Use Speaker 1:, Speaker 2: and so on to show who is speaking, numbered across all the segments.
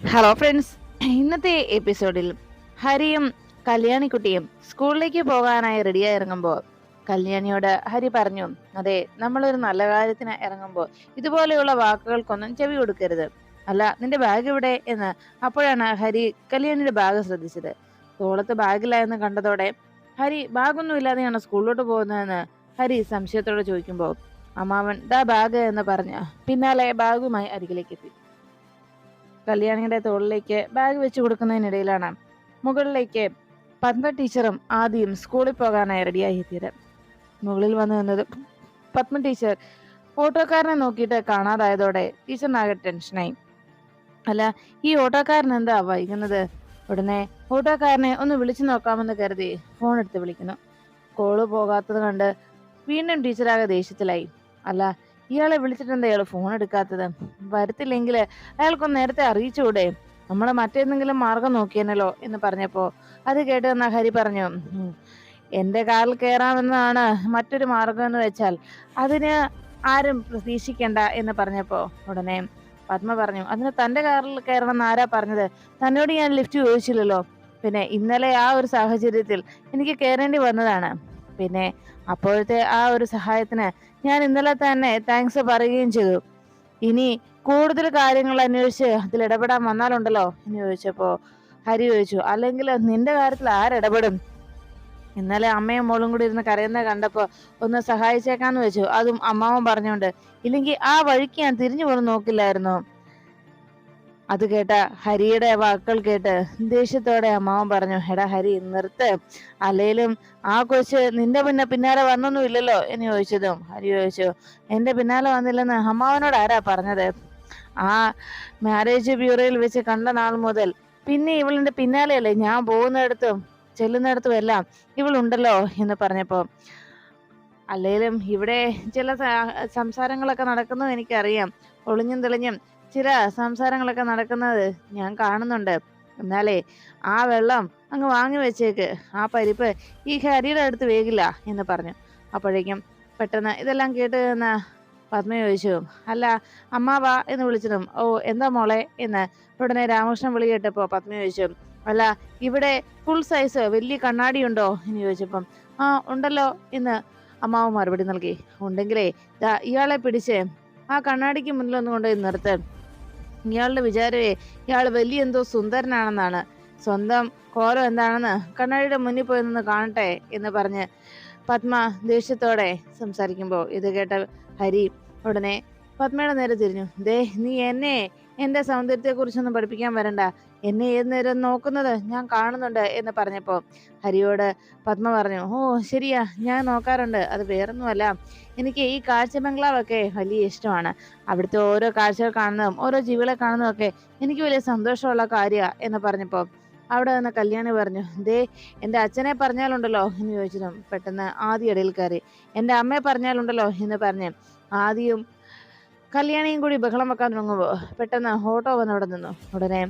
Speaker 1: Hello friends ഇന്നത്തെ എപ്പിസോഡിൽ ഹരിയും കല്യാണിക്കുട്ടിയും സ്കൂളിലേക്ക് പോകാനായി റെഡിയായി ഇറങ്ങുമ്പോൾ കല്യാണിയോട് ഹരി പറഞ്ഞു അതെ നമ്മളൊരു നല്ല കാര്യത്തിന് ഇറങ്ങുമ്പോൾ ഇതുപോലെയുള്ള വാക്കുകൾക്കൊന്നും ചെവി കൊടുക്കരുത്. അല്ല നിന്റെ ബാഗ് ഇവിടെ എന്ന് അപ്പോഴാണ് ഹരി കല്യാണിയുടെ ബാഗ് ശ്രദ്ധിച്ചത്. തോളത്ത് ബാഗില്ല കണ്ടതോടെ ഹരി ബാഗൊന്നും ഇല്ലാതെയാണ് സ്കൂളിലോട്ട് പോകുന്നതെന്ന് ഹരി സംശയത്തോടെ ചോദിക്കുമ്പോൾ അമ്മാവൻ ദാ ബാഗ് എന്ന് പറഞ്ഞ പിന്നാലെ ബാഗുമായി അരികിലേക്ക് എത്തി കല്യാണിയുടെ തോളിലേക്ക് ബാഗ് വെച്ച് കൊടുക്കുന്നതിനിടയിലാണ്. മുകളിലേക്ക് പത്മ ടീച്ചറും ആദ്യം സ്കൂളിൽ പോകാനായി റെഡിയായി എത്തിയത് മുകളിൽ വന്നു നിന്നത് പത്മ ടീച്ചർ ഓട്ടോക്കാരനെ നോക്കിയിട്ട് കാണാതായതോടെ ടീച്ചറിനാകെ ടെൻഷനായി അല്ല ഈ ഓട്ടോക്കാരൻ എന്താ വൈകുന്നത്? ഉടനെ ഓട്ടോക്കാരനെ ഒന്ന് വിളിച്ചു നോക്കാമെന്ന് കരുതി ഫോൺ എടുത്ത് വിളിക്കുന്നു. കോൾ പോകാത്തത് കണ്ട് വീണ്ടും ടീച്ചറാകെ ദേഷ്യത്തിലായി. അല്ല ഇയാളെ വിളിച്ചിട്ടെന്താ ഇയാൾ ഫോൺ എടുക്കാത്തത്? വരത്തില്ലെങ്കിൽ അയാൾക്കൊന്ന് നേരത്തെ അറിയിച്ചുകൂടെ നമ്മളെ മറ്റേന്തെങ്കിലും മാർഗം നോക്കിയെന്നല്ലോ എന്ന് പറഞ്ഞപ്പോ അത് കേട്ട് എന്നാ ഹരി പറഞ്ഞു "ഉം, എന്റെ കാറിൽ കയറാമെന്നാണ് മറ്റൊരു മാർഗം എന്ന് വെച്ചാൽ അതിന് ആരും പ്രതീക്ഷിക്കണ്ട എന്ന് പറഞ്ഞപ്പോ ഉടനെ പത്മ പറഞ്ഞു അതിന് തന്റെ കാറിൽ കയറണം എന്ന് ആരാ പറഞ്ഞത്? തന്നോട് ഞാൻ ലിഫ്റ്റ് ചോദിച്ചില്ലല്ലോ. പിന്നെ ഇന്നലെ ആ ഒരു സാഹചര്യത്തിൽ എനിക്ക് കയറേണ്ടി വന്നതാണ്. പിന്നെ അപ്പോഴത്തെ ആ ഒരു സഹായത്തിന് ഞാൻ ഇന്നലെ തന്നെ താങ്ക്സ് പറയുകയും ചെയ്തു. ഇനി കൂടുതൽ കാര്യങ്ങൾ അന്വേഷിച്ച് അതിൽ ഇടപെടാൻ വന്നാലുണ്ടല്ലോ എന്ന് ചോദിച്ചപ്പോൾ ഹരി ചോദിച്ചു അല്ലെങ്കിൽ നിന്റെ കാര്യത്തിൽ ആരിടപെടും? ഇന്നലെ അമ്മയും മോളും കൂടി ഇരുന്ന് കരയുന്ന കണ്ടപ്പോൾ ഒന്ന് സഹായിച്ചേക്കാന്ന് വെച്ചു. അതും അമ്മാവൻ പറഞ്ഞുകൊണ്ട് ഇല്ലെങ്കിൽ ആ വഴിക്ക് ഞാൻ തിരിഞ്ഞു പോലും നോക്കില്ലായിരുന്നു? അത് കേട്ട ഹരിയുടെ വാക്കുകൾ കേട്ട് ദേഷ്യത്തോടെ അമ്മാവൻ പറഞ്ഞു എടാ ഹരി നിർത്ത്. അല്ലേലും ആ കൊച്ച് നിന്റെ പിന്നെ പിന്നാലെ വന്നൊന്നും ഇല്ലല്ലോ എന്ന് ചോദിച്ചതും ഹരി ചോദിച്ചു എന്റെ പിന്നാലെ വന്നില്ലെന്ന് അമ്മാവനോട് ആരാ പറഞ്ഞത്? ആ മാരേജ് ബ്യൂറോയിൽ വെച്ച് കണ്ട നാൾ മുതൽ പിന്നെ ഇവളിന്റെ പിന്നാലെയല്ലേ ഞാൻ പോകുന്നിടത്തും ചെല്ലുന്നിടത്തും എല്ലാം ഇവളുണ്ടല്ലോ? എന്ന് പറഞ്ഞപ്പോ അല്ലേലും ഇവിടെ ചില സംസാരങ്ങളൊക്കെ നടക്കുന്നത് എനിക്കറിയാം. ഒളിഞ്ഞും തെളിഞ്ഞും ചില സംസാരങ്ങളൊക്കെ നടക്കുന്നത് ഞാൻ കാണുന്നുണ്ട്. എന്നാലേ ആ വെള്ളം അങ്ങ് വാങ്ങി വെച്ചേക്ക്. ആ പരിപ്പ് ഈ ഹരിയുടെ അടുത്ത് വേകില്ല എന്ന് പറഞ്ഞു. അപ്പോഴേക്കും പെട്ടെന്ന് ഇതെല്ലാം കേട്ട് നിന്ന പത്മ ചോദിച്ചു. അല്ല അമ്മാവാ എന്ന് വിളിച്ചതും ഓ എന്താ മോളെ? എന്ന് ഉടനെ രാമകൃഷ്ണൻ വിളി കേട്ടപ്പോൾ പത്മ ചോദിച്ചു അല്ല ഇവിടെ ഫുൾ സൈസ് വലിയ കണ്ണാടി ഉണ്ടോ? എന്ന് ചോദിച്ചപ്പം ആ ഉണ്ടല്ലോ എന്ന് അമ്മാവ് മറുപടി നൽകി. ഉണ്ടെങ്കിലേ ഇയാളെ പിടിച്ച് ആ കണ്ണാടിക്ക് മുന്നിലൊന്നും കൊണ്ടുപോയി നിർത്ത്. ഇയാളുടെ വിചാരമേ ഇയാൾ വലിയ എന്തോ സുന്ദരനാണെന്നാണ്. സ്വന്തം കോലം എന്താണെന്ന് കണ്ണാടിയുടെ മുന്നിൽ പോയി നിന്ന് കാണട്ടെ എന്ന് പറഞ്ഞ് പത്മ ദേഷ്യത്തോടെ സംസാരിക്കുമ്പോൾ ഇത് കേട്ട ഹരി ഉടനെ പത്മയുടെ നേരെ തിരിഞ്ഞു. ദേ നീ എന്നെ എന്റെ സൗന്ദര്യത്തെ കുറിച്ചൊന്നും പഠിപ്പിക്കാൻ വരണ്ട. എന്നെ ഏത് നേരം നോക്കുന്നത് ഞാൻ കാണുന്നുണ്ട് എന്ന് പറഞ്ഞപ്പോൾ ഹരിയോട് പത്മ പറഞ്ഞു ഓ ശരിയാ ഞാൻ നോക്കാറുണ്ട്. അത് വേറൊന്നുമല്ല. എനിക്ക് ഈ കാഴ്ച ബംഗ്ലാവൊക്കെ വലിയ ഇഷ്ടമാണ്. അവിടുത്തെ ഓരോ കാഴ്ചകൾ കാണുന്നതും ഓരോ ജീവികളെ കാണുന്നതും ഒക്കെ എനിക്ക് വലിയ സന്തോഷമുള്ള കാര്യ എന്ന് പറഞ്ഞപ്പോ അവിടെ നിന്ന് കല്യാണി പറഞ്ഞു ദേ എന്റെ അച്ഛനെ പറഞ്ഞാലുണ്ടല്ലോ എന്ന് ചോദിച്ചതും പെട്ടെന്ന് ആദ്യ ഇടയിൽ കയറി എന്റെ അമ്മയെ പറഞ്ഞാലുണ്ടല്ലോ എന്ന് പറഞ്ഞ് ആദ്യം കല്യാണിയും കൂടി ബഹളം വെക്കാൻ തുടങ്ങുമ്പോൾ പെട്ടെന്ന് ഓട്ടോ വന്ന് അവിടെ നിന്നു. ഉടനെ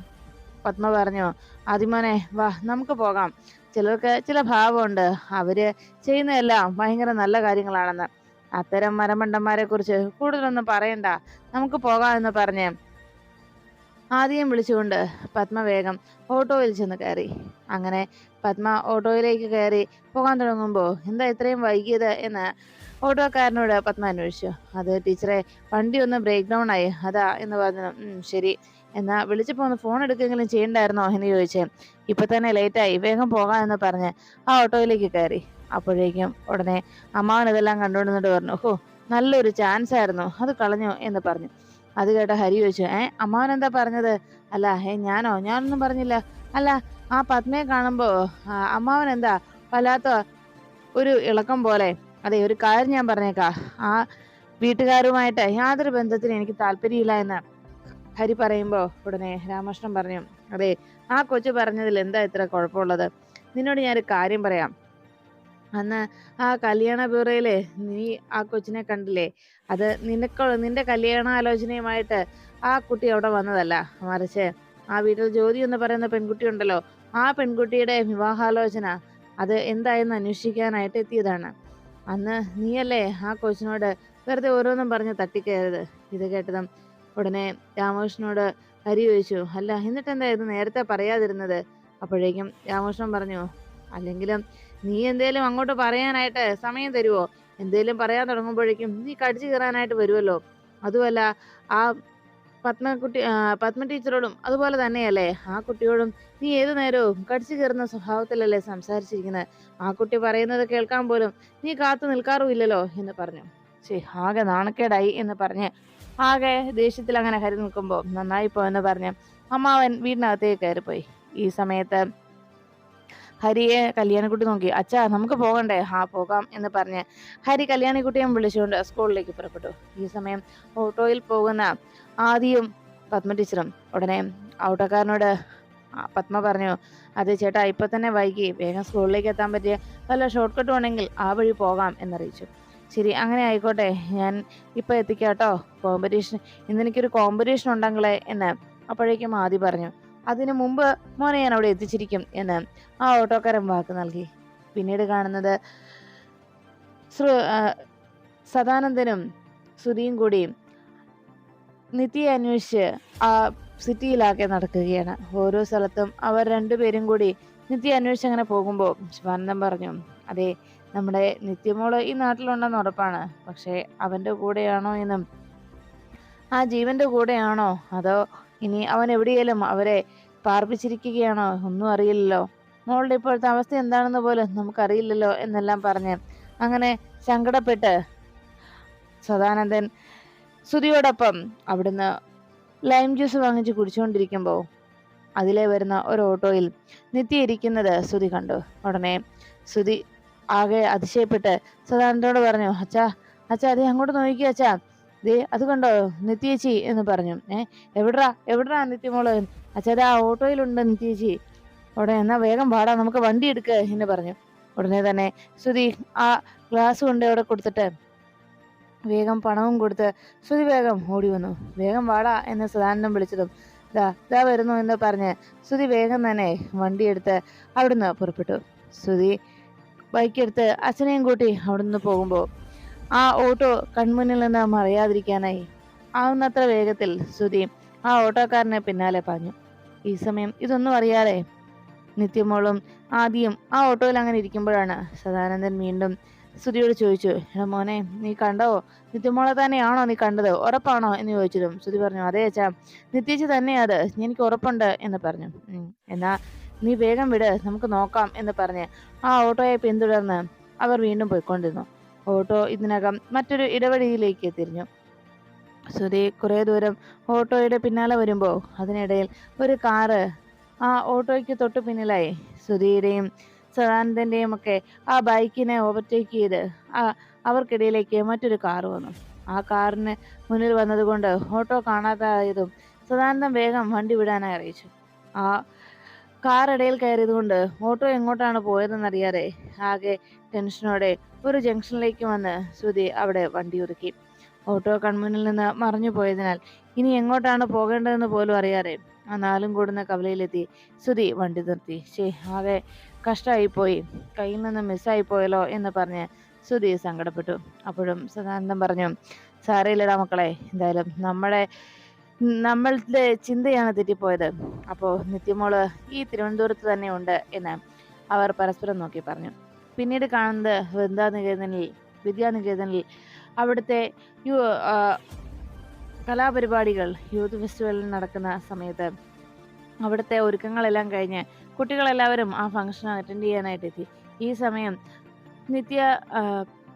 Speaker 1: പത്മ പറഞ്ഞു ആദിമോനെ വാ നമുക്ക് പോകാം. ചിലർക്ക് ചില ഭാവമുണ്ട്. അവർ ചെയ്യുന്നതെല്ലാം ഭയങ്കര നല്ല കാര്യങ്ങളാണെന്ന്. അത്തരം മരമണ്ടന്മാരെ കുറിച്ച് കൂടുതലൊന്നും പറയണ്ട. നമുക്ക് പോകാം എന്ന് പറഞ്ഞ് ആദ്യം വിളിച്ചുകൊണ്ട് പത്മ വേഗം ഓട്ടോയിൽ ചെന്ന് കയറി. അങ്ങനെ പത്മ ഓട്ടോയിലേക്ക് കയറി പോകാൻ തുടങ്ങുമ്പോൾ എന്താ ഇത്രയും വൈകിയത് എന്ന് ഓട്ടോക്കാരനോട് പത്മ അന്വേഷിച്ചു. അത് ടീച്ചറെ വണ്ടി ഒന്ന് ബ്രേക്ക് ഡൗൺ ആയി. അതാ എന്ന് പറഞ്ഞു. ശരി. എന്നാ വിളിച്ചപ്പോ ഒന്ന് ഫോൺ എടുക്കെങ്കിലും ചെയ്യണ്ടായിരുന്നോ? എന്ന് ചോദിച്ചേ. ഇപ്പൊ തന്നെ ലേറ്റ് ആയി. വേഗം പോകാം എന്ന് പറഞ്ഞ് ആ ഓട്ടോയിലേക്ക് കയറി. അപ്പോഴേക്കും ഉടനെ അമ്മാവൻ ഇതെല്ലാം കണ്ടുകൊണ്ടിട്ട് പറഞ്ഞു. ഹോ നല്ലൊരു ചാൻസ് ആയിരുന്നു. അത് കളഞ്ഞു എന്ന് പറഞ്ഞു. അത് കേട്ട ഹരി ചോദിച്ചു. ഏ അമ്മാവൻ എന്താ പറഞ്ഞത്? അല്ല ഏ ഞാനോ? ഞാനൊന്നും പറഞ്ഞില്ല. അല്ല ആ പത്മയെ കാണുമ്പോ അമ്മാവൻ എന്താ വല്ലാത്ത ഒരു ഇളക്കം പോലെ അതെ ഒരു കാര്യം ഞാൻ പറഞ്ഞേക്കാ. ആ വീട്ടുകാരുമായിട്ട് യാതൊരു ബന്ധത്തിന് എനിക്ക് താല്പര്യമില്ല എന്ന് ഹരി പറയുമ്പോൾ ഉടനെ രാമകൃഷ്ണൻ പറഞ്ഞു അതെ ആ കൊച്ചു പറഞ്ഞതിൽ എന്താ ഇത്ര കുഴപ്പമുള്ളത്? നിന്നോട് ഞാനൊരു കാര്യം പറയാം. അന്ന് ആ കല്യാണ ബ്യൂറോയിൽ നീ ആ കൊച്ചിനെ കണ്ടില്ലേ? അത് നിനക്ക് നിന്റെ കല്യാണാലോചനയുമായിട്ട് ആ കുട്ടി അവിടെ വന്നതല്ല. മറിച്ച് ആ വീട്ടിൽ ജ്യോതി എന്ന് പറയുന്ന പെൺകുട്ടി ഉണ്ടല്ലോ ആ പെൺകുട്ടിയുടെ വിവാഹാലോചന അത് എന്തായെന്ന് അന്വേഷിക്കാനായിട്ട് എത്തിയതാണ്. അന്ന് നീയല്ലേ ആ കൊച്ചിനോട് വെറുതെ ഓരോന്നും പറഞ്ഞ് തട്ടിക്കയറത് ഇത് കേട്ടതും ഉടനെ രാമകൃഷ്ണനോട് ഹരി ചോദിച്ചു അല്ല എന്നിട്ട് ഇത് നേരത്തെ പറയാതിരുന്നത്? അപ്പോഴേക്കും രാമകൃഷ്ണൻ പറഞ്ഞു അല്ലെങ്കിലും നീ എന്തേലും അങ്ങോട്ട് പറയാനായിട്ട് സമയം തരുവോ? എന്തേലും പറയാൻ തുടങ്ങുമ്പോഴേക്കും നീ കടിച്ചു കയറാനായിട്ട് വരുമല്ലോ അതുമല്ല ആ പത്മകുട്ടി പത്മ ടീച്ചറോടും അതുപോലെ തന്നെയല്ലേ? ആ കുട്ടിയോടും നീ ഏതു നേരവും കടിച്ചു കയറുന്ന സ്വഭാവത്തിലല്ലേ സംസാരിച്ചിരിക്കുന്നത് ആ കുട്ടി പറയുന്നത് കേൾക്കാൻ പോലും നീ കാത്തു നിൽക്കാറുമില്ലല്ലോ എന്ന് പറഞ്ഞു. ശരി ആകെ നാണക്കേടായി എന്ന് പറഞ്ഞ് ആകെ ദേഷ്യത്തിൽ അങ്ങനെ ഹരി നിൽക്കുമ്പോൾ നന്നായി പോയെന്ന് പറഞ്ഞ് അമ്മാവൻ വീടിനകത്തേക്ക് കയറിപ്പോയി. ഈ സമയത്ത് ഹരിയെ കല്യാണിക്കുട്ടി നോക്കി. അച്ഛാ നമുക്ക് പോകണ്ടേ? ആ പോകാം എന്ന് പറഞ്ഞ് ഹരി കല്യാണിക്കുട്ടിയെ വിളിച്ചുകൊണ്ട് സ്കൂളിലേക്ക് പുറപ്പെട്ടു. ഈ സമയം ഓട്ടോയിൽ പോകുന്ന ആദിയും പത്മ ടീച്ചറും ഉടനെ ഓട്ടോക്കാരനോട് പത്മ പറഞ്ഞു അതെ ചേട്ടാ ഇപ്പം തന്നെ വൈകി. വേഗം സ്കൂളിലേക്ക് എത്താൻ പറ്റിയ വല്ല ഷോർട്ട് കട്ട് വേണമെങ്കിൽ ആ വഴി പോകാം എന്നറിയിച്ചു. ശരി അങ്ങനെ ആയിക്കോട്ടെ. ഞാൻ ഇപ്പൊ എത്തിക്കാം കേട്ടോ കോമ്പറ്റീഷൻ ഇന്നെനിക്കൊരു കോമ്പറ്റീഷൻ ഉണ്ടെങ്കിലേ എന്ന് അപ്പോഴേക്കും ആദി പറഞ്ഞു. അതിനു മുമ്പ് മോനെ ഞാൻ അവിടെ എത്തിച്ചിരിക്കും എന്ന് ആ ഓട്ടോക്കാരൻ വാക്ക് നൽകി. പിന്നീട് കാണുന്നത് സദാനന്ദനും സുധിയും കൂടി നിത്യയെ അന്വേഷിച്ച് ആ സിറ്റിയിലാകെ നടക്കുകയാണ്. ഓരോ സ്ഥലത്തും അവർ രണ്ടുപേരും കൂടി നിത്യ അന്വേഷിച്ച് അങ്ങനെ പോകുമ്പോൾ ശിവാനന്ദൻ പറഞ്ഞു അതെ നമ്മുടെ നിത്യമോൾ ഈ നാട്ടിലുണ്ടെന്ന് ഉറപ്പാണ്. പക്ഷേ അവന്റെ കൂടെയാണോ എന്നും? ആ ജീവന്റെ കൂടെയാണോ? അതോ ഇനി അവൻ എവിടെയെങ്കിലും അവരെ പാർപ്പിച്ചിരിക്കുകയാണോ? ഒന്നും അറിയില്ലല്ലോ. മോളുടെ ഇപ്പോഴത്തെ അവസ്ഥ എന്താണെന്ന് പോലും നമുക്കറിയില്ലല്ലോ എന്നെല്ലാം പറഞ്ഞ് അങ്ങനെ സങ്കടപ്പെട്ട് സദാനന്ദൻ ശ്രുതിയോടൊപ്പം അവിടുന്ന് ലൈം ജ്യൂസ് വാങ്ങിച്ച് കുടിച്ചുകൊണ്ടിരിക്കുമ്പോൾ അതിലെ വരുന്ന ഒരു ഓട്ടോയിൽ നിത്യ ഇരിക്കുന്നത് സുധി കണ്ടു. ഉടനെ ശ്രുതി ആകെ അതിശയപ്പെട്ട് സദാനന്ദനോട് പറഞ്ഞു അച്ഛാ അച്ഛാ അതെ അങ്ങോട്ട് നോക്കിയ അച്ഛാ. ദേ അത് കണ്ടോ? നിത്യേച്ചി എന്ന് പറഞ്ഞു. ഏ എവിടാ എവിടാ നിത്യമോൾ അച്ഛാ ആ ഓട്ടോയിലുണ്ട് നിത്യേച്ചി ഉടനെ എന്നാ വേഗം പാടാ നമുക്ക് വണ്ടി എടുക്ക എന്ന് പറഞ്ഞു. ഉടനെ തന്നെ ശ്രുതി ആ ഗ്ലാസ് കൊണ്ട് അവിടെ കൊടുത്തിട്ട് വേഗം പണവും കൊടുത്ത് ശ്രുതി വേഗം ഓടി വന്നു. വേഗം വാടാ എന്ന് സദാനന്ദം വിളിച്ചതും ദാ ദാ വരുന്നു എന്ന് പറഞ്ഞ് ശ്രുതി വേഗം തന്നെ വണ്ടിയെടുത്ത് അവിടുന്ന് പുറപ്പെട്ടു. ശ്രുതി ബൈക്കെടുത്ത് അച്ഛനെയും കൂട്ടി അവിടുന്ന് പോകുമ്പോൾ ആ ഓട്ടോ കൺമുന്നിൽ നിന്ന് മറയാതിരിക്കാനായി. ആവുന്നത്ര വേഗത്തിൽ ശ്രുതി ആ ഓട്ടോക്കാരനെ പിന്നാലെ പറഞ്ഞു ഈ സമയം ഇതൊന്നും അറിയാതെ നിത്യമോളും ആദ്യം ആ ഓട്ടോയിൽ അങ്ങനെ ഇരിക്കുമ്പോഴാണ് സദാനന്ദൻ വീണ്ടും ശ്രുതിയോട് ചോദിച്ചു എടാ മോനെ നീ കണ്ടോ? നിത്യമോളെ തന്നെയാണോ നീ കണ്ടത്? ഉറപ്പാണോ? എന്ന് ചോദിച്ചതും ശ്രുതി പറഞ്ഞു അതെ അച്ഛാ നിത്യച്ച് തന്നെയാ അത് എനിക്ക് ഉറപ്പുണ്ട് എന്ന് പറഞ്ഞു. എന്നാ നീ വേഗം വിട് നമുക്ക് നോക്കാം എന്ന് പറഞ്ഞ് ആ ഓട്ടോയെ പിന്തുടർന്ന് അവർ വീണ്ടും പോയിക്കൊണ്ടിരുന്നു. ഓട്ടോ ഇതിനകം മറ്റൊരു ഇടവഴിയിലേക്ക് തിരിഞ്ഞു. ശ്രുതി കുറേ ദൂരം ഓട്ടോയുടെ പിന്നാലെ വരുമ്പോൾ അതിനിടയിൽ ഒരു കാറ് ആ ഓട്ടോയ്ക്ക് തൊട്ടു പിന്നിലായി. ശ്രുതിയുടെയും സദാനന്ദന്റെയും ഒക്കെ ആ ബൈക്കിനെ ഓവർടേക്ക് ചെയ്ത് ആ അവർക്കിടയിലേക്ക് മറ്റൊരു കാർ വന്നു. ആ കാറിന് മുന്നിൽ വന്നതുകൊണ്ട് ഓട്ടോ കാണാതായതും സദാനന്ദം വേഗം വണ്ടി വിടാനായി അറിയിച്ചു. ആ കാർ ഇടയിൽ കയറിയതുകൊണ്ട് ഓട്ടോ എങ്ങോട്ടാണ് പോയതെന്നറിയാതെ ആകെ ടെൻഷനോടെ ഒരു ജംഗ്ഷനിലേക്ക് വന്ന് ശ്രുതി അവിടെ വണ്ടി ഒതുക്കി ഓട്ടോ കൺമുന്നിൽ നിന്ന് മറഞ്ഞു പോയതിനാൽ ഇനി എങ്ങോട്ടാണ് പോകേണ്ടതെന്ന് പോലും അറിയാതെ ആ നാലും കൂടുന്ന കവലയിലെത്തി ശ്രുതി വണ്ടി നിർത്തി. ശേ ആകെ കഷ്ടമായി പോയി കയ്യിൽ നിന്ന് മിസ്സായി പോയല്ലോ എന്ന് പറഞ്ഞ് ശ്രുതി സങ്കടപ്പെട്ടു. അപ്പോഴും സദാനന്ദം പറഞ്ഞു സാരയില്ലടാ മക്കളെ എന്തായാലും നമ്മുടെ നമ്മളുടെ ചിന്തയാണ് തെറ്റിപ്പോയത്. അപ്പോൾ നിത്യമോൾ ഈ തിരുവനന്തപുരത്ത് തന്നെ ഉണ്ട് എന്ന് അവർ പരസ്പരം നോക്കി പറഞ്ഞു. പിന്നീട് കാണുന്നത് വൃന്ദാനികേതനിൽ വിദ്യാനികേതനിൽ അവിടുത്തെ യു കലാപരിപാടികൾ യൂത്ത് ഫെസ്റ്റിവലിൽ നടക്കുന്ന സമയത്ത് അവിടുത്തെ ഒരുക്കങ്ങളെല്ലാം കഴിഞ്ഞ് കുട്ടികളെല്ലാവരും ആ ഫംഗ്ഷൻ അറ്റൻഡ് ചെയ്യാനായിട്ട് എത്തി. ഈ സമയം നിത്യ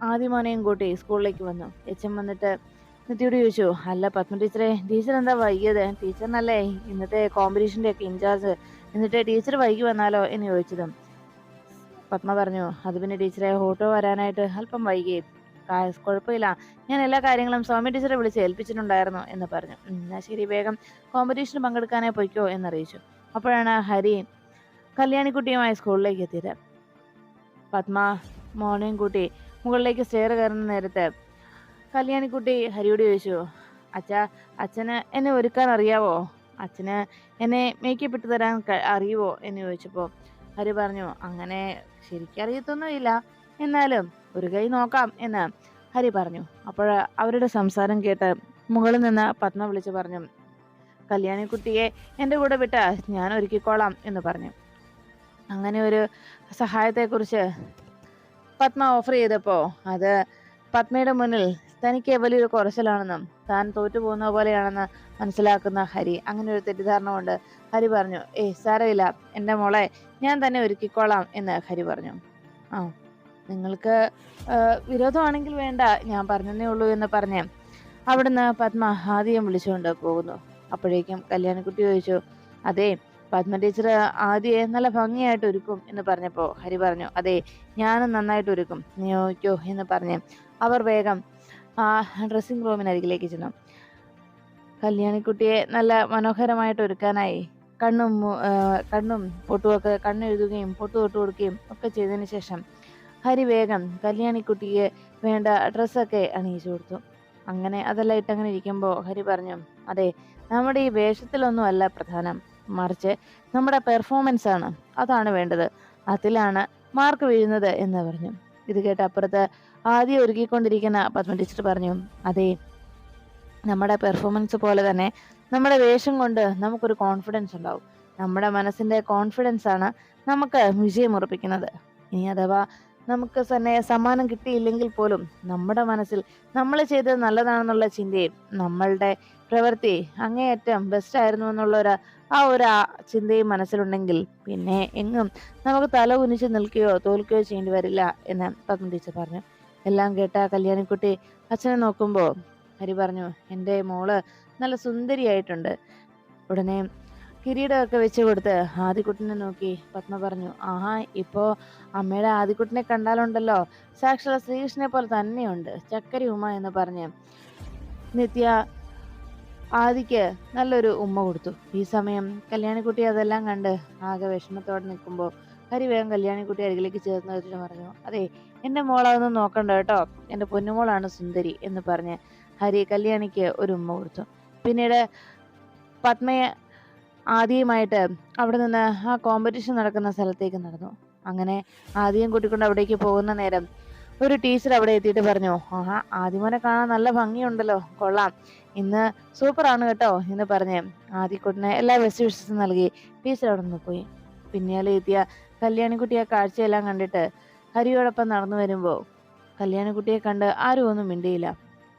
Speaker 1: ആദ്യമോനെയും കൂട്ടി സ്കൂളിലേക്ക് വന്നു. എച്ച് എം വന്നിട്ട് നിത്യയോട് ചോദിച്ചു അല്ല പത്മ ടീച്ചറെ ടീച്ചർ എന്താ വൈകിയത്? ടീച്ചറിനല്ലേ ഇന്നത്തെ കോമ്പറ്റീഷന്റെ ഒക്കെ ഇൻചാർജ്. എന്നിട്ട് ടീച്ചർ വൈകി വന്നാലോ? എന്ന് ചോദിച്ചതും. പത്മ പറഞ്ഞു അത് പിന്നെ ടീച്ചറെ ഓട്ടോ വരാനായിട്ട് അല്പം വൈകി. കുഴപ്പമില്ല. ഞാൻ എല്ലാ കാര്യങ്ങളും സ്വാമി ടീച്ചറെ വിളിച്ച് ഏൽപ്പിച്ചിട്ടുണ്ടായിരുന്നു എന്ന് പറഞ്ഞു. എന്നാൽ എന്നാ ശരി വേഗം കോമ്പറ്റീഷന് പങ്കെടുക്കാനായി പൊയ്ക്കോ എന്നറിയിച്ചു. അപ്പോഴാണ് ഹരി കല്യാണിക്കുട്ടിയുമായി സ്കൂളിലേക്ക് എത്തിയത്. പത്മ മോർണിംഗ് കൂട്ടി മുകളിലേക്ക് സ്റ്റെയർ കയറുന്ന നേരത്ത് കല്യാണിക്കുട്ടി ഹരിയോട് ചോദിച്ചു അച്ഛ അച്ഛന് എന്നെ ഒരുക്കാൻ അറിയാവോ? അച്ഛന് എന്നെ മേക്കപ്പ് ഇട്ട് തരാൻ അറിയുവോ? എന്ന് ചോദിച്ചപ്പോൾ ഹരി പറഞ്ഞു അങ്ങനെ ശരിക്കും അറിയത്തൊന്നുമില്ല. എന്നാലും ഒരു കൈ നോക്കാം എന്ന് ഹരി പറഞ്ഞു. അപ്പോൾ അവരുടെ സംസാരം കേട്ട് മുകളിൽ നിന്ന് പത്മ വിളിച്ചു പറഞ്ഞു കല്യാണിക്കുട്ടിയെ എന്റെ കൂടെ വിട്ട ഞാൻ ഒരുക്കിക്കോളാം എന്ന് പറഞ്ഞു. അങ്ങനെ ഒരു സഹായത്തെക്കുറിച്ച് പത്മ ഓഫർ ചെയ്തപ്പോൾ അത് പത്മയുടെ മുന്നിൽ തനിക്ക് വലിയൊരു കുറച്ചിലാണെന്നും താൻ തോറ്റു പോകുന്ന പോലെയാണെന്ന് മനസ്സിലാക്കുന്ന ഹരി. അങ്ങനെ ഒരു തെറ്റിദ്ധാരണ കൊണ്ട് ഹരി പറഞ്ഞു ഏ സാരമില്ല. എന്റെ മോളെ ഞാൻ തന്നെ ഒരുക്കിക്കോളാം എന്ന് ഹരി പറഞ്ഞു. ആ നിങ്ങൾക്ക് വിരോധമാണെങ്കിൽ വേണ്ട. ഞാൻ പറഞ്ഞതേ ഉള്ളൂ എന്ന് പറഞ്ഞ് അവിടുന്ന് പത്മ ആദ്യം വിളിച്ചുകൊണ്ട് പോകുന്നു. അപ്പോഴേക്കും കല്യാണിക്കുട്ടി ചോദിച്ചു അതെ പത്മ ടീച്ചർ ആദ്യയെ നല്ല ഭംഗിയായിട്ട് ഒരുക്കും എന്ന് പറഞ്ഞപ്പോൾ ഹരി പറഞ്ഞു അതെ ഞാനും നന്നായിട്ട് ഒരുക്കും. നീ നോക്കിയോ എന്ന് പറഞ്ഞ് അവർ വേഗം ആ ഡ്രസ്സിംഗ് റൂമിനരികിലേക്ക് ചെന്നു. കല്യാണിക്കുട്ടിയെ നല്ല മനോഹരമായിട്ട് ഒരുക്കാനായി കണ്ണും കണ്ണും പൊട്ടുമൊക്കെ കണ്ണെഴുതുകയും പൊട്ടു തൊട്ട് കൊടുക്കുകയും ഒക്കെ ചെയ്തതിന് ശേഷം ഹരി വേഗം കല്യാണിക്കുട്ടിക്ക് വേണ്ട ഡ്രസ്സൊക്കെ അണിയിച്ചു കൊടുത്തു. അങ്ങനെ അതെല്ലാം ഇട്ടങ്ങനെ ഇരിക്കുമ്പോൾ ഹരി പറഞ്ഞു അതെ നമ്മുടെ ഈ വേഷത്തിലൊന്നും അല്ല പ്രധാനം. മറിച്ച് നമ്മുടെ പെർഫോമൻസ് ആണ്. അതാണ് വേണ്ടത്. അതിലാണ് മാർക്ക് വീഴുന്നത് എന്ന് പറഞ്ഞു. ഇത് കേട്ട് അപ്പുറത്ത് ആദ്യം ഒരുക്കിക്കൊണ്ടിരിക്കുന്ന പത്മ ടീച്ചർ പറഞ്ഞു അതെ നമ്മുടെ പെർഫോമൻസ് പോലെ തന്നെ നമ്മുടെ വേഷം കൊണ്ട് നമുക്കൊരു കോൺഫിഡൻസ് ഉണ്ടാവും. നമ്മുടെ മനസ്സിന്റെ കോൺഫിഡൻസ് ആണ് നമുക്ക് വിജയം ഉറപ്പിക്കുന്നത്. ഇനി അഥവാ നമുക്ക് തന്നെ സമ്മാനം കിട്ടിയില്ലെങ്കിൽ പോലും നമ്മുടെ മനസ്സിൽ നമ്മൾ ചെയ്തത് നല്ലതാണെന്നുള്ള ചിന്തയും നമ്മളുടെ പ്രവൃത്തി അങ്ങേയറ്റം ബെസ്റ്റ് ആയിരുന്നു എന്നുള്ള ഒരു ആ ഒരു ചിന്തയും മനസ്സിലുണ്ടെങ്കിൽ പിന്നെ എങ്ങും നമുക്ക് തല കുനിച്ച് നിൽക്കുകയോ തോൽക്കുകയോ ചെയ്യേണ്ടി വരില്ല എന്ന് പത്മ ടീച്ചർ പറഞ്ഞു. എല്ലാം കേട്ട കല്യാണിക്കുട്ടി അച്ഛനെ നോക്കുമ്പോൾ ഹരി പറഞ്ഞു എന്റെ മോൾ നല്ല സുന്ദരിയായിട്ടുണ്ട്. ഉടനെ കിരീടമൊക്കെ വെച്ച് കൊടുത്ത് ആദിക്കുട്ടിനെ നോക്കി പത്മ പറഞ്ഞു ആഹാ ഇപ്പോൾ അമ്മയുടെ ആദിക്കുട്ടിനെ കണ്ടാലുണ്ടല്ലോ. സാക്ഷാൽ ശ്രീകൃഷ്ണനെ പോലെ തന്നെയുണ്ട്. ചക്കരി ഉമ്മ എന്ന് പറഞ്ഞ് നിത്യ ആദിക്ക് നല്ലൊരു ഉമ്മ കൊടുത്തു. ഈ സമയം കല്യാണിക്കുട്ടി അതെല്ലാം കണ്ട് ആകെ വിഷമത്തോടെ നിൽക്കുമ്പോൾ ഹരി വേഗം കല്യാണിക്കുട്ടി അരികിലേക്ക് ചേർന്ന് വെച്ചിട്ട് പറഞ്ഞു അതെ എന്റെ മോളതൊന്നും നോക്കണ്ട കേട്ടോ. എന്റെ പൊന്നുമോളാണ് സുന്ദരി എന്ന് പറഞ്ഞ് ഹരി കല്യാണിക്ക് ഒരു ഉമ്മ കൊടുത്തു. പിന്നീട് പത്മയെ ആദ്യമായിട്ട് അവിടെ നിന്ന് ആ കോമ്പറ്റീഷൻ നടക്കുന്ന സ്ഥലത്തേക്ക് നടന്നു. അങ്ങനെ ആദ്യം കൂട്ടിക്കൊണ്ട് അവിടേക്ക് പോകുന്ന നേരം ഒരു ടീച്ചർ അവിടെ എത്തിയിട്ട് പറഞ്ഞു ആഹാ ആദ്യമോനെ കാണാൻ നല്ല ഭംഗിയുണ്ടല്ലോ കൊള്ളാം. ഇന്ന് സൂപ്പറാണ് കേട്ടോ എന്ന് പറഞ്ഞ് ആദ്യക്കുട്ടിന് എല്ലാ ബെസ്റ്റ് വിഷസും നൽകി ടീച്ചർ അവിടെ നിന്ന് പോയി. പിന്നാലെ എത്തിയ കല്യാണിക്കുട്ടി ആ കാഴ്ചയെല്ലാം കണ്ടിട്ട് ഹരിയോടൊപ്പം നടന്നു വരുമ്പോൾ കല്യാണക്കുട്ടിയെ കണ്ട് ആരും ഒന്നും മിണ്ടിയില്ല.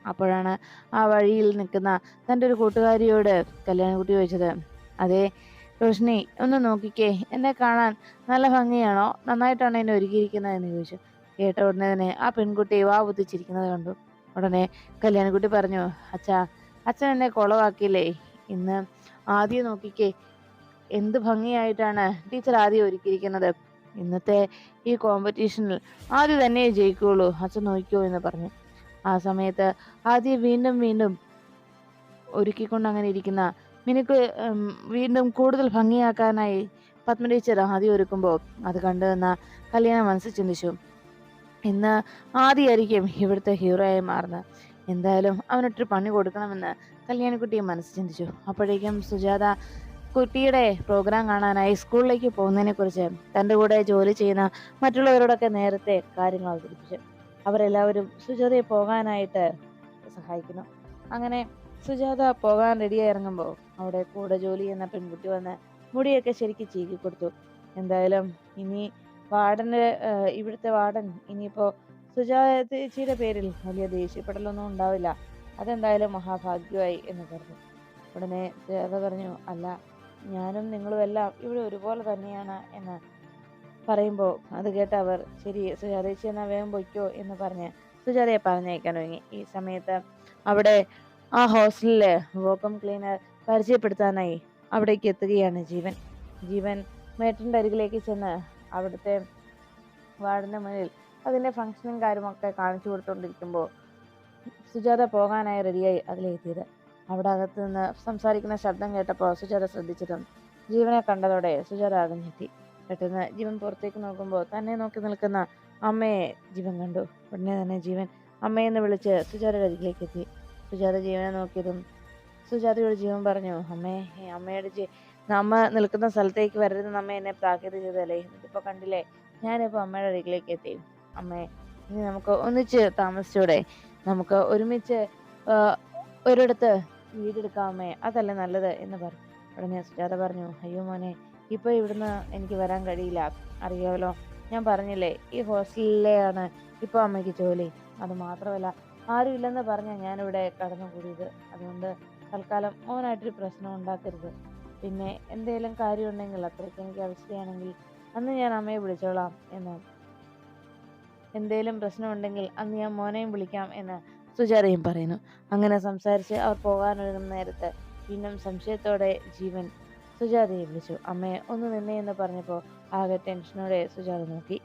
Speaker 1: അപ്പോഴാണ് ആ വഴിയിൽ നിൽക്കുന്ന തന്റെ ഒരു കൂട്ടുകാരിയോട് കല്യാണക്കുട്ടി ചോദിച്ചത് അതെ റോഷിനി ഒന്ന് നോക്കിക്കേ എന്നെ കാണാൻ നല്ല ഭംഗിയാണോ? നന്നായിട്ടാണ് എന്നെ ഒരുക്കിയിരിക്കുന്നത്? എന്ന് ചോദിച്ചു. കേട്ട ഉടനെ തന്നെ ആ പെൺകുട്ടി വാ ബുദ്ധിച്ചിരിക്കുന്നത് കണ്ടു. ഉടനെ കല്യാണക്കുട്ടി പറഞ്ഞു അച്ഛാ അച്ഛൻ എന്നെ കുളവാക്കിയില്ലേ? ഇന്ന് ആദ്യം നോക്കിക്കേ എന്ത് ഭംഗിയായിട്ടാണ് ടീച്ചർ ആദ്യം ഒരുക്കിയിരിക്കുന്നത്? ഇന്നത്തെ ഈ കോമ്പറ്റീഷനിൽ ആദ്യം തന്നെ ജയിക്കുകയുള്ളൂ? അച്ഛൻ നോക്കിക്കോ എന്ന് പറഞ്ഞു. ആ സമയത്ത് ആദ്യം വീണ്ടും വീണ്ടും ഒരുക്കിക്കൊണ്ട് അങ്ങനെ ഇരിക്കുന്ന മിനുക്ക് വീണ്ടും കൂടുതൽ ഭംഗിയാക്കാനായി പത്മ ടീച്ചർ ആദ്യം ഒരുക്കുമ്പോൾ അത് കണ്ടു നിന്ന കല്യാണം മനസ്സിൽ ചിന്തിച്ചു. ഇന്ന് ആദ്യമായിരിക്കും ഇവിടുത്തെ ഹീറോയായി മാറുന്നത്. എന്തായാലും അവനൊട്ടൊരു പണി കൊടുക്കണമെന്ന് കല്യാണിക്കുട്ടിയെ മനസ്സ് ചിന്തിച്ചു. അപ്പോഴേക്കും സുജാത കുട്ടിയുടെ പ്രോഗ്രാം കാണാനായി സ്കൂളിലേക്ക് പോകുന്നതിനെ കുറിച്ച് തന്റെ കൂടെ ജോലി ചെയ്യുന്ന മറ്റുള്ളവരോടൊക്കെ നേരത്തെ കാര്യങ്ങൾ അവതരിപ്പിച്ചു. അവരെല്ലാവരും സുജാതയെ പോകാനായിട്ട് സഹായിക്കുന്നു. അങ്ങനെ സുജാത പോകാൻ റെഡിയായി ഇറങ്ങുമ്പോൾ അവിടെ കൂടെ ജോലി ചെയ്യുന്ന പെൺകുട്ടി വന്ന് മുടിയൊക്കെ ശരിക്കും ചീകി കൊടുത്തു. എന്തായാലും ഇനി വാർഡന്റെ ഇവിടുത്തെ വാർഡൻ ഇനിയിപ്പോൾ സുജാത ചേച്ചിയുടെ പേരിൽ വലിയ ദേഷ്യപ്പെടലൊന്നും ഉണ്ടാവില്ല. അതെന്തായാലും മഹാഭാഗ്യമായി എന്ന് പറഞ്ഞു ഉടനെ സുജാത പറഞ്ഞു അല്ല ഞാനും നിങ്ങളും എല്ലാം ഇവിടെ ഒരുപോലെ തന്നെയാണ് എന്ന് പറയുമ്പോൾ അത് കേട്ട അവർ ശരി സുജാത ചേച്ചി എന്നാ വേഗം പൊയ്ക്കോ എന്ന് പറഞ്ഞ് സുജാതയെ പറഞ്ഞയക്കാൻ തുടങ്ങി ഈ സമയത്ത് അവിടെ ആ ഹോസ്റ്റലിൽ വോക്കം ക്ലീനർ പരിചയപ്പെടുത്താനായി അവിടേക്ക് എത്തുകയാണ് ജീവൻ. ജീവൻ മേട്ടിന്റെ അരികിലേക്ക് ചെന്ന് അവിടുത്തെ വാർഡിന് മുന്നിൽ അതിന്റെ ഫംഗ്ഷനും കാര്യമൊക്കെ കാണിച്ചു കൊടുത്തുകൊണ്ടിരിക്കുമ്പോൾ സുജാത പോകാനായി റെഡിയായി അതിലെത്തിയത്. അവിടെ അകത്ത് നിന്ന് സംസാരിക്കുന്ന ശബ്ദം കേട്ടപ്പോൾ സുജാത ശ്രദ്ധിച്ചതും ജീവനെ കണ്ടതോടെ സുജാത ഞെട്ടി പെട്ടെന്ന് ജീവൻ പുറത്തേക്ക് നോക്കുമ്പോൾ തന്നെ നോക്കി നിൽക്കുന്ന അമ്മയെ ജീവൻ കണ്ടു. ഉടനെ തന്നെ ജീവൻ അമ്മയെന്ന് വിളിച്ച് സുജാതയുടെ അരികിലേക്ക് എത്തി. സുജാത ജീവനെ നോക്കിയതും സുജാതയോട് ജീവൻ പറഞ്ഞു അമ്മേ അമ്മയുടെ ജീ അമ്മ നിൽക്കുന്ന സ്ഥലത്തേക്ക് വരരുതെന്ന് അമ്മ എന്നെ പ്രാകൃതി ചെയ്തല്ലേ ഇതിപ്പോ കണ്ടില്ലേ? ഞാനിപ്പോ അമ്മയുടെ അരികിലേക്ക് എത്തി. അമ്മേ ഇനി നമുക്ക് ഒന്നിച്ച് താമസിച്ചൂടെ? നമുക്ക് ഒരുമിച്ച് ഒരിടത്ത് വീടെടുക്കാം അമ്മേ അതല്ലേ നല്ലത് എന്ന് പറഞ്ഞു ഉടനെ സുജാത പറഞ്ഞു അയ്യോ മോനെ ഇപ്പോൾ ഇവിടുന്ന് എനിക്ക് വരാൻ കഴിയില്ല. അറിയാമല്ലോ ഞാൻ പറഞ്ഞില്ലേ ഈ ഹോസ്റ്റലിലെയാണ് ഇപ്പോൾ അമ്മയ്ക്ക് ജോലി. അത് മാത്രമല്ല ആരും ഇല്ലെന്ന് പറഞ്ഞാൽ ഞാനിവിടെ കടന്നുകൂടിയത്. അതുകൊണ്ട് തൽക്കാലം മോനായിട്ടൊരു പ്രശ്നം ഉണ്ടാക്കരുത്. പിന്നെ എന്തെങ്കിലും കാര്യമുണ്ടെങ്കിൽ അത്രയ്ക്ക് എനിക്ക് അവസ്ഥയാണെങ്കിൽ അന്ന് ഞാൻ അമ്മയെ വിളിച്ചോളാം എന്ന്. എന്തേലും പ്രശ്നമുണ്ടെങ്കിൽ അന്ന് ഞാൻ മോനെയും വിളിക്കാം എന്ന് സുജാതയും പറയുന്നു. അങ്ങനെ സംസാരിച്ച് അവർ പോകാനൊരുങ്ങുന്ന നേരത്ത് വീണ്ടും സംശയത്തോടെ ജീവൻ സുജാതയെ വിളിച്ചു. അമ്മയെ ഒന്ന് നിന്നേ എന്ന് പറഞ്ഞപ്പോൾ ആകെ ടെൻഷനോടെ സുജാത നോക്കി.